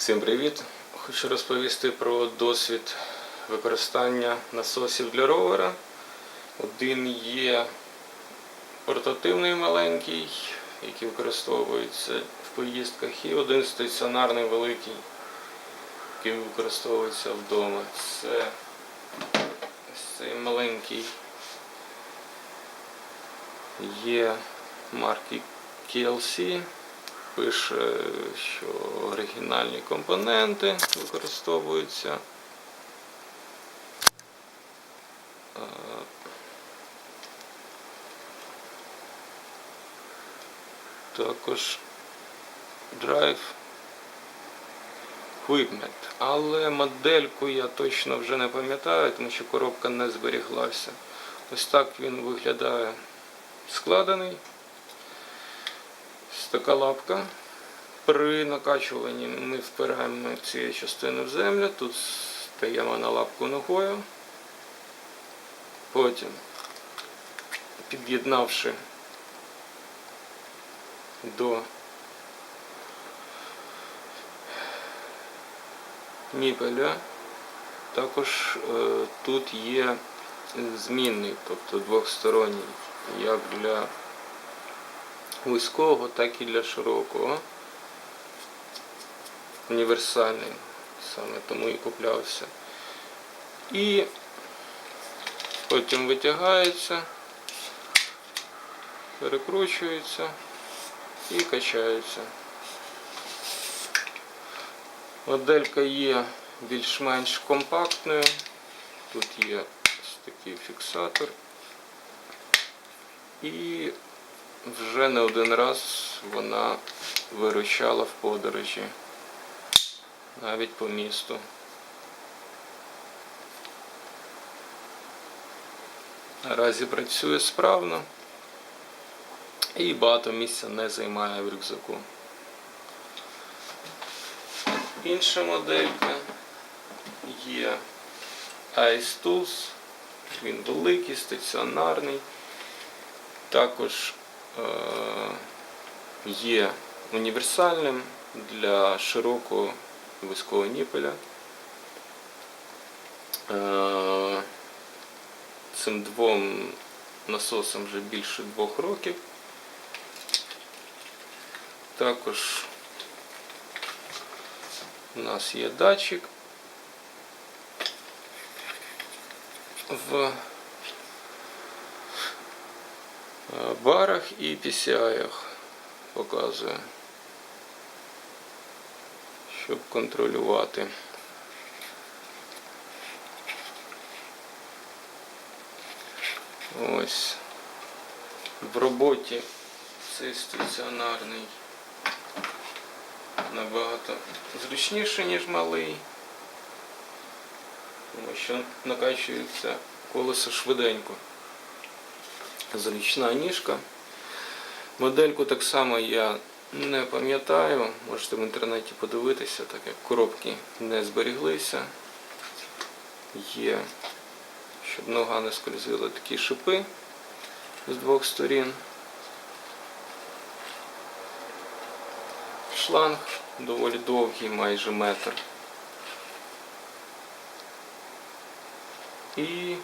Всім привіт! Хочу розповісти про досвід використання насосів для ровера. Один є портативний маленький, який використовується в поїздках, і один стаціонарний великий, який використовується вдома. Це цей маленький є марки KLC пише, що оригінальні компоненти використовуються. Е, Також Drive Equipment. Але модельку я точно вже не пам'ятаю, тому що коробка не зберіглася. Ось так він виглядає складений. Така лапка. При накачуванні ми впираємо цією частиною в землю, тут стаємо на лапку ногою. Потім, під'єднавши до ніпеля, також е, тут є змінний, тобто двохсторонній, як для вузького, так і для широкого. Універсальний, саме тому і куплявся. І потім витягається, перекручується і качається. Моделька є більш-менш компактною. Тут є ось такий фіксатор. І вже не один раз вона виручала в подорожі, навіть по місту. Наразі працює справно і багато місця не займає в рюкзаку. Інша моделька є Ice Tools. Він великий, стаціонарний. Також є універсальним для широкого вузького ніпеля. Е, Цим двом насосам вже більше двох років. Також у нас є датчик в е, барах і PCI показує, щоб контролювати. Ось в роботі цей стаціонарний набагато зручніше, ніж малий, тому що накачується колесо швиденько. Зручна ніжка. Модельку так само я не пам'ятаю, можете в інтернеті подивитися, так як коробки не зберіглися. Є, щоб нога не скользила такі шипи з двох сторін. Шланг доволі довгий, майже метр. І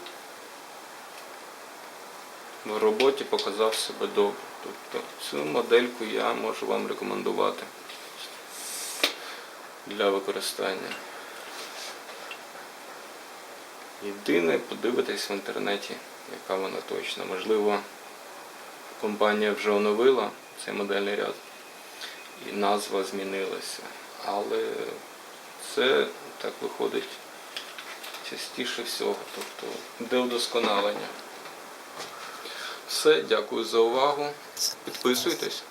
в роботі показав себе добре. Тобто цю модельку я можу вам рекомендувати для використання. Єдине, подивитись в інтернеті, яка вона точна. Можливо, компанія вже оновила цей модельний ряд і назва змінилася. Але це так виходить частіше всього, тобто де удосконалення. Все, дякую за увагу. Підписуйтесь.